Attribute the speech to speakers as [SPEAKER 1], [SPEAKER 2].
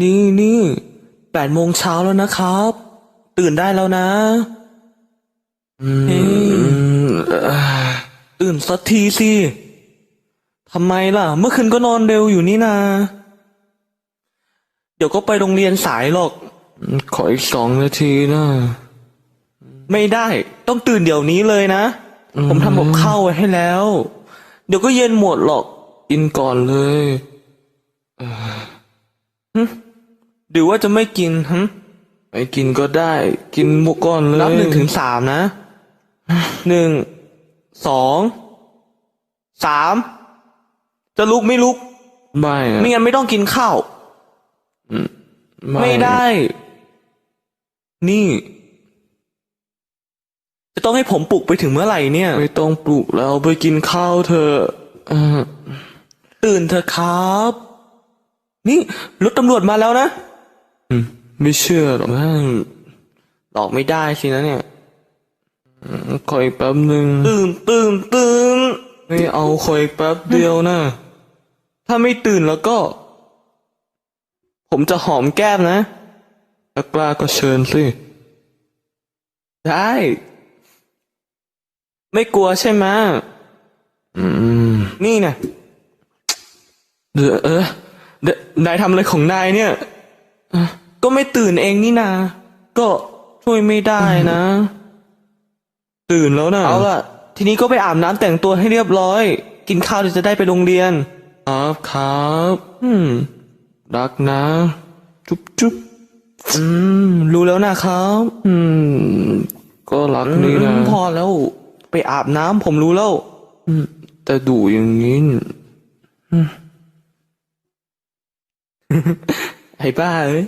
[SPEAKER 1] นี่นี่แปดโมงเช้าแล้วนะครับ ตื่นได้แล้วนะเฮ้ยตื่นสักทีสิทำไมล่ะ เมื่อคืนก็นอนเร็วอยู่นี่นา เดี๋ยวก็ไปโรงเรียนสายหรอก ขออีกสองนาทีนะไม่ได้ ต้องตื่นเดี๋ยวนี้เลยนะ ผมทำกับข้าวไว้ให้แล้ว เดี๋ยวก็เย็นหมดหรอก กินก่อนเลยเอ่อหึห รือว่าจะไม่กินฮะไม่กินก็ได้ กินหมูก่อนเลย นับหนึ่งถึงสามนะ หนึ่ง สอง สาม จะลุกไม่ลุก
[SPEAKER 2] ไม่อะ
[SPEAKER 1] ไม่งั้นไม่ต้องกินข้าว ไม่ได้ นี่ จะต้องให้ผมปลุกไปถึงเมื่อไหร่เนี่ย
[SPEAKER 2] ไม่ต้องปลุกแล้วไปกินข้าวเถอะเออ
[SPEAKER 1] ตื่นเถอะครับ นี่รถตำรวจมาแล้วนะ
[SPEAKER 2] อืม ไม่เชื่อหรอกนะ
[SPEAKER 1] หลอกไม่ได้สินะเนี่ย
[SPEAKER 2] ขออีกแป๊บหนึ่ง
[SPEAKER 1] ตื่นตื่นตื่น
[SPEAKER 2] ไม่เอาขออีกแป๊บเดียวนะ
[SPEAKER 1] ถ้าไม่ตื่นแล้วก็ ผมจะหอมแก้มนะ
[SPEAKER 2] ถ้ากล้าก็เชิญสิ
[SPEAKER 1] ได้ ไม่กลัวใช่ไหม
[SPEAKER 2] อืม
[SPEAKER 1] นี่นะ
[SPEAKER 2] เดี๋ยวเออ
[SPEAKER 1] เดนายทำอะไรของนายเนี่ย ก็ไม่ตื่นเองนี่นา ก็ช่วยไม่ได้นะ
[SPEAKER 2] ตื่นแล้วนะ
[SPEAKER 1] เอาล่ะ ทีนี้ก็ไปอาบน้ำแต่งตัวให้เรียบร้อย กินข้าวเดี๋ยวจะได้ไปโรงเรียน
[SPEAKER 2] ครับครับ
[SPEAKER 1] อืม
[SPEAKER 2] รักนะ จุ๊บจุ๊บ
[SPEAKER 1] อืม รู้แล้วนะครับ
[SPEAKER 2] อืม ก็รักนี่นะ
[SPEAKER 1] อืมพอแล้ว ไปอาบน้ำผมรู้แล้ว
[SPEAKER 2] อืม แต่ดูอย่างนี้
[SPEAKER 1] ไอ้บ้าเอ้ย